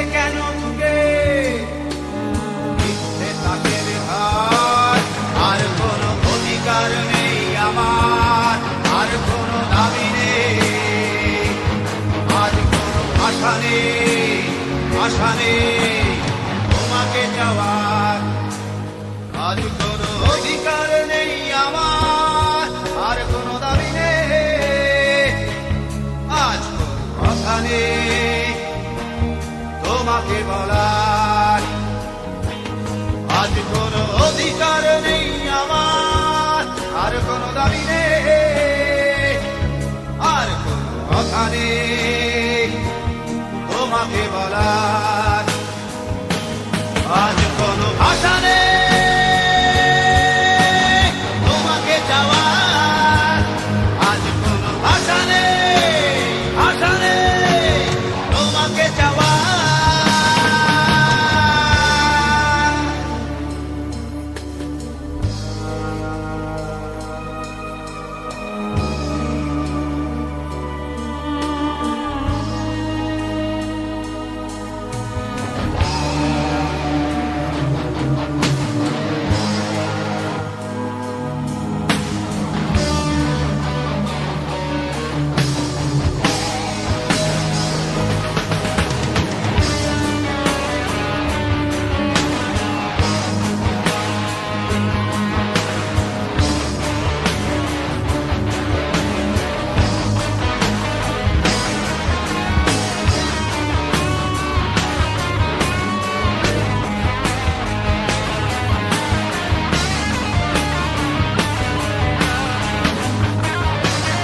cercano. নেই তোমাকে বলার